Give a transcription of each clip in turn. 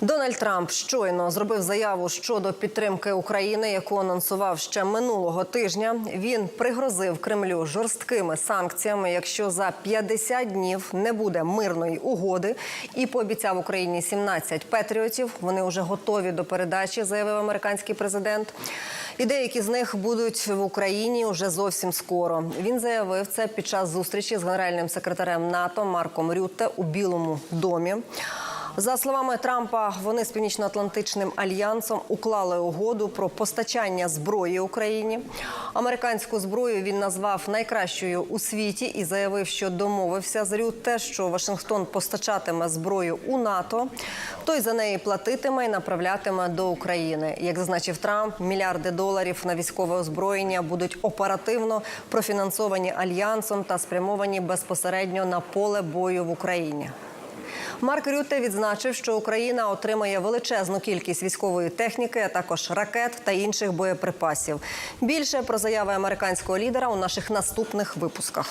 Дональд Трамп щойно зробив заяву щодо підтримки України, яку анонсував ще минулого тижня. Він пригрозив Кремлю жорсткими санкціями, якщо за 50 днів не буде мирної угоди, і пообіцяв Україні 17 патріотів. Вони вже готові до передачі, заявив американський президент. І деякі з них будуть в Україні уже зовсім скоро. Він заявив це під час зустрічі з генеральним секретарем НАТО Марком Рютте у Білому домі. За словами Трампа, вони з північно-атлантичним альянсом уклали угоду про постачання зброї Україні. Американську зброю він назвав найкращою у світі і заявив, що домовився з Рютте, що Вашингтон постачатиме зброю у НАТО. Той за неї платитиме і направлятиме до України. Як зазначив Трамп, мільярди доларів на військове озброєння будуть оперативно профінансовані альянсом та спрямовані безпосередньо на поле бою в Україні. Марк Рютте відзначив, що Україна отримає величезну кількість військової техніки, а також ракет та інших боєприпасів. Більше про заяви американського лідера у наших наступних випусках.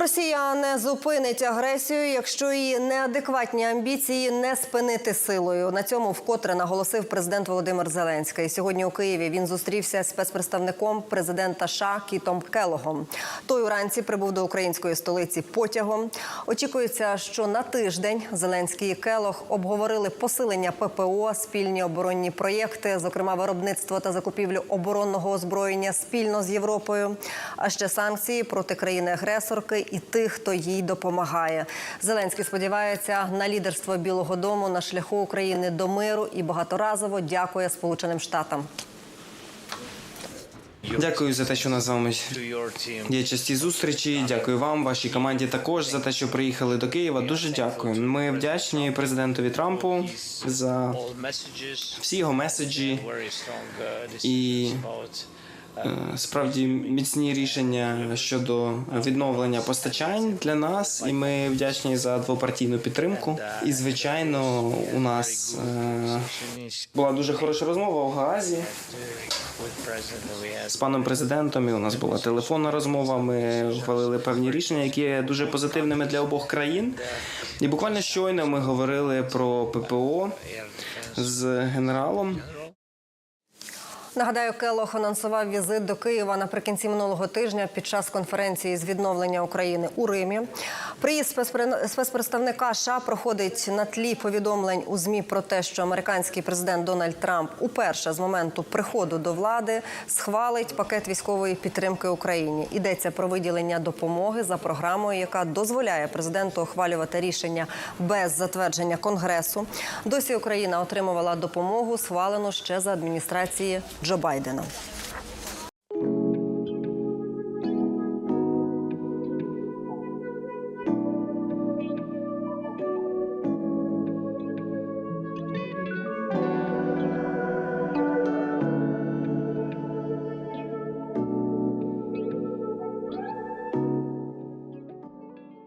Росія не зупинить агресію, якщо її неадекватні амбіції не спинити силою. На цьому вкотре наголосив президент Володимир Зеленський. Сьогодні у Києві він зустрівся з спецпредставником президента США Кітом Келогом. Той уранці прибув до української столиці потягом. Очікується, що на тиждень Зеленський і Келог обговорили посилення ППО, спільні оборонні проєкти, зокрема виробництво та закупівлю оборонного озброєння спільно з Європою, а ще санкції проти країни-агресорки і тих, хто їй допомагає. Зеленський сподівається на лідерство Білого Дому на шляху України до миру і багаторазово дякує Сполученим Штатам. Дякую за те, що нас з є часті зустрічі. Дякую вам, вашій команді також за те, що приїхали до Києва. Дуже дякую. Ми вдячні президентові Трампу за всі його меседжі і справді міцні рішення щодо відновлення постачань для нас. І ми вдячні за двопартійну підтримку. І звичайно, у нас е, була дуже хороша розмова у Гаазі з паном президентом. І у нас була телефонна розмова. Ми ухвалили певні рішення, які є дуже позитивними для обох країн. І буквально щойно ми говорили про ППО з генералом. Нагадаю, Келох анонсував візит до Києва наприкінці минулого тижня під час конференції з відновлення України у Римі. Приїзд спецпре- спецпредставника США проходить на тлі повідомлень у змі про те, що американський президент Дональд Трамп уперше з моменту приходу до влади схвалить пакет військової підтримки Україні. Йдеться про виділення допомоги за програмою, яка дозволяє президенту ухвалювати рішення без затвердження конгресу. Досі Україна отримувала допомогу, схвалену ще за адміністрації Джо Байдена.